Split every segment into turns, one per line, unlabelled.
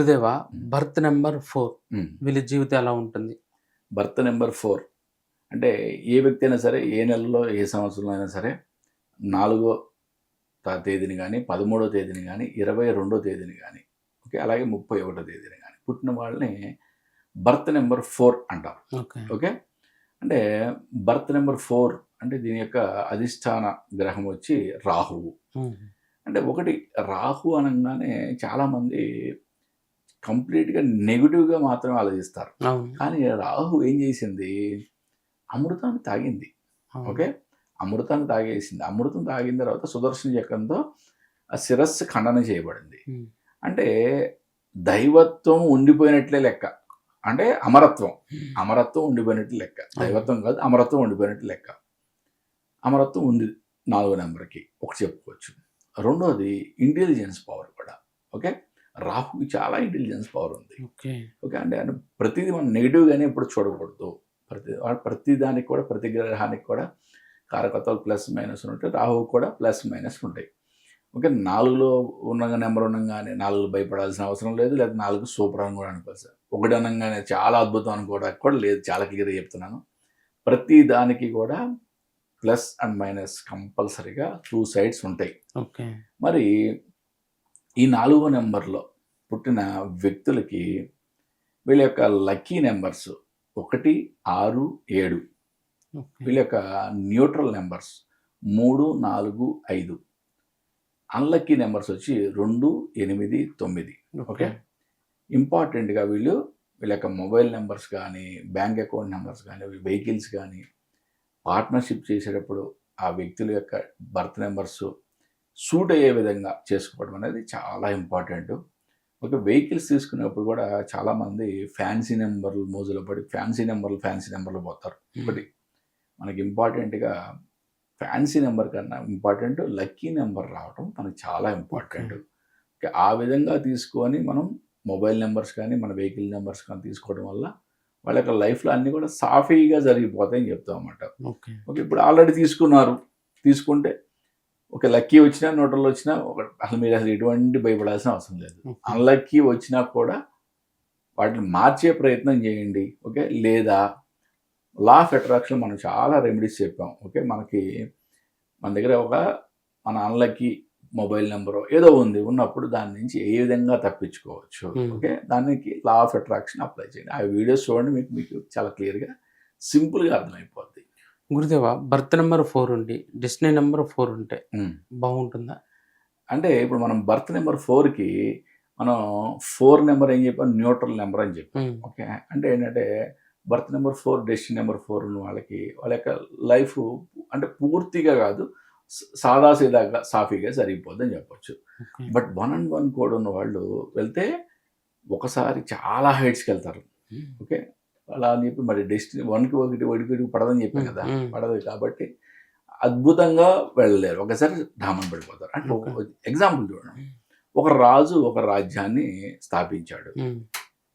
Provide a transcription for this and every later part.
గురుదేవ birth number four. వీళ్ళ జీవితం ఎలా ఉంటుంది?
Birth number four. అంటే ఏ వ్యక్తి అయినా సరే ఏ నెలలో ఏ సంవత్సరంలో అయినా సరే నాలుగో తేదీని కానీ పదమూడో తేదీని కానీ ఇరవై రెండో తేదీని కానీ ఓకే అలాగే ముప్పై ఒకటో తేదీని కానీ పుట్టిన వాళ్ళని బర్త్ నెంబర్ ఫోర్ అంటాం.
ఓకే.
అంటే బర్త్ నెంబర్ ఫోర్ అంటే దీని యొక్క అధిష్టాన గ్రహం వచ్చి రాహువు. అంటే ఒకటి రాహు అనగానే చాలామంది కంప్లీట్గా నెగిటివ్గా మాత్రమే ఆలోచిస్తారు. కానీ రాహు ఏం చేసింది? అమృతాన్ని తాగింది. ఓకే? అమృతాన్ని తాగేసింది. అమృతం తాగిన తర్వాత సుదర్శన చక్రంతో ఆ శిరస్సు ఖండన చేయబడింది. అంటే దైవత్వం ఉండిపోయినట్లే లెక్క. అంటే అమరత్వం. అమరత్వం ఉండిపోయినట్టు లెక్క. దైవత్వం కాదు అమరత్వం ఉండిపోయినట్టు లెక్క. అమరత్వం ఉంది నాలుగో నెంబర్కి. ఒకటి చెప్పుకోవచ్చు. రెండోది ఇంటెలిజెన్స్ పవర్ కూడా. ఓకే? రాహుకి చాలా ఇంటెలిజెన్స్ పవర్ ఉంది.
ఓకే.
ఓకే అంటే అంటే ప్రతిదీ మనం నెగిటివ్గానే ఇప్పుడు చూడకూడదు. ప్రతి ప్రతి దానికి కూడా ప్రతి గ్రహానికి కూడా కారకత్వాలు ప్లస్ మైనస్ ఉంటాయి. రాహు కూడా ప్లస్ మైనస్ ఉంటాయి. ఓకే నాలుగులో ఉన్న నెంబర్ ఉండగానే నాలుగు భయపడాల్సిన అవసరం లేదు. లేదా నాలుగు సూపర్ అని కూడా అనుకోవచ్చు ఒకటి అనగానే చాలా అద్భుతం అనుకోవడానికి కూడా లేదు. చాలా క్లియర్గా చెప్తున్నాను. ప్రతి దానికి కూడా ప్లస్ అండ్ మైనస్ కంపల్సరీగా టూ సైడ్స్ ఉంటాయి.
ఓకే.
మరి ఈ నాలుగో నెంబర్లో పుట్టిన వ్యక్తులకి వీళ్ళ యొక్క లక్కీ నెంబర్స్ ఒకటి ఆరు ఏడు. వీళ్ళ యొక్క న్యూట్రల్ నెంబర్స్ మూడు నాలుగు ఐదు. అన్లక్కీ నెంబర్స్ వచ్చి రెండు ఎనిమిది తొమ్మిది. ఓకే. ఇంపార్టెంట్గా వీళ్ళు వీళ్ళ యొక్క మొబైల్ నెంబర్స్ కానీ బ్యాంక్ అకౌంట్ నెంబర్స్ కానీ వెహికల్స్ కానీ పార్ట్నర్షిప్ చేసేటప్పుడు ఆ వ్యక్తుల యొక్క బర్త్ నెంబర్స్ సూట్ అయ్యే విధంగా చేసుకోవడం అనేది చాలా ఇంపార్టెంట్. ఒక వెహికల్స్ తీసుకునేప్పుడు కూడా చాలామంది ఫ్యాన్సీ నెంబర్లు మోజులో పడి ఫ్యాన్సీ నెంబర్లు ఫ్యాన్సీ నెంబర్లు పోతారు. ఒకటి మనకి ఇంపార్టెంట్గా ఫ్యాన్సీ నెంబర్ కన్నా ఇంపార్టెంట్ లక్కీ నెంబర్ రావడం మనకి చాలా ఇంపార్టెంట్. ఓకే, ఆ విధంగా తీసుకొని మనం మొబైల్ నెంబర్స్ కానీ మన వెహికల్ నెంబర్స్ కానీ తీసుకోవడం వల్ల వాళ్ళ యొక్క లైఫ్లో అన్నీ కూడా సాఫీగా జరిగిపోతాయని చెప్తాం అన్నమాట.
ఓకే.
ఓకే ఇప్పుడు ఆల్రెడీ తీసుకున్నారు. తీసుకుంటే ఒక లక్కీ వచ్చినా నోటల్లో వచ్చినా ఒక అసలు మీరు అసలు ఎటువంటి భయపడాల్సిన అవసరం లేదు. అన్లక్కీ వచ్చినా కూడా వాటిని మార్చే ప్రయత్నం చేయండి. ఓకే? లేదా లా ఆఫ్ అట్రాక్షన్ మనం చాలా రెమెడీస్ చెప్పాం. ఓకే? మనకి మన దగ్గర ఒక మన అన్లక్కీ మొబైల్ నెంబర్ ఏదో ఉంది ఉన్నప్పుడు దాని నుంచి ఏ విధంగా తప్పించుకోవచ్చు. ఓకే? దానికి లా ఆఫ్ అట్రాక్షన్ అప్లై చేయండి. ఆ వీడియోస్ చూడండి మీకు మీకు చాలా క్లియర్గా సింపుల్గా అర్థమైపోద్ది.
గురుదేవ బర్త్ నెంబర్ ఫోర్ ఉండి డెస్టినీ నెంబర్ ఫోర్ ఉంటే. బాగుంటుందా
అంటే ఇప్పుడు మనం బర్త్ నెంబర్ ఫోర్కి మనం ఫోర్ నెంబర్ ఏం చెప్పాం న్యూట్రల్ నెంబర్ అని చెప్పాం. ఓకే అంటే ఏంటంటే birth number four destiny number four ఉన్న వాళ్ళకి వాళ్ళ యొక్క లైఫ్ అంటే పూర్తిగా కాదు సాదాసీదాగా సాఫీగా జరిగిపోద్ది అని చెప్పొచ్చు. But one and one code ఉన్న వాళ్ళు వెళ్తే ఒకసారి చాలా హైట్స్కి వెళ్తారు. ఓకే అలా అని చెప్పి మరి డెస్టినీ వన్కి ఒకటి ఒకటి పడదని చెప్పాను కదా. పడదు కాబట్టి అద్భుతంగా వెళ్ళలేరు. ఒకసారి ఢామన్ పడిపోతారు. అంటే. ఎగ్జాంపుల్ చూడండి. ఒక రాజు ఒక రాజ్యాన్ని స్థాపించాడు.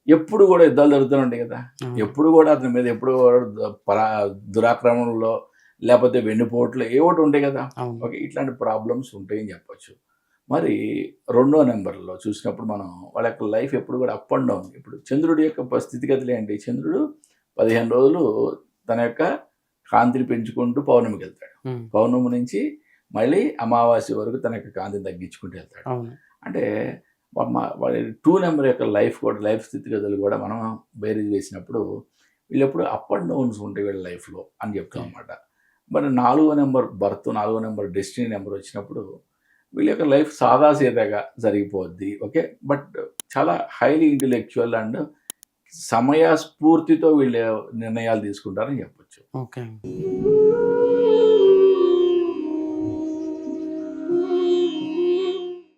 ఎప్పుడు కూడా యుద్ధాలు జరుగుతూనే ఉంటాయి కదా. ఎప్పుడు కూడా అతని మీద ఎప్పుడు పరా దురాక్రమణలో లేకపోతే వెన్నుపోట్లు ఏ ఒకటి ఉంటాయి కదా. ఓకే ఇట్లాంటి ప్రాబ్లమ్స్ ఉంటాయని చెప్పొచ్చు. మరి రెండో నెంబర్లో చూసినప్పుడు మనం వాళ్ళ యొక్క లైఫ్ ఎప్పుడు కూడా అప్ అండ్ డౌన్. ఇప్పుడు చంద్రుడి యొక్క స్థితిగతులు ఏంటి చంద్రుడు పదిహేను రోజులు తన యొక్క కాంతిని పెంచుకుంటూ పౌర్ణమికి వెళ్తాడు. పౌర్ణమి నుంచి మళ్ళీ అమావాస్య వరకు తన యొక్క కాంతిని తగ్గించుకుంటూ వెళ్తాడు. అంటే వాళ్ళ టూ నెంబర్ యొక్క లైఫ్ కూడా లైఫ్ స్థితిగతులు కూడా మనం బేరీజ్ వేసినప్పుడు వీళ్ళెప్పుడు అప్ అండ్ డౌన్స్ ఉంటాయి వీళ్ళ లైఫ్లో అని చెప్తాం అన్నమాట. మరి నాలుగో నెంబర్ బర్త్ నాలుగో నెంబర్ డెస్టినీ నెంబర్ వచ్చినప్పుడు వీళ్ళ యొక్క లైఫ్ సాదాసీదగా జరిగిపోద్ది ఓకే? బట్ చాలా హైలీ ఇంటెలెక్చువల్ అండ్ సమయ స్ఫూర్తితో వీళ్ళు నిర్ణయాలు తీసుకుంటారని చెప్పొచ్చు.
ఓకే.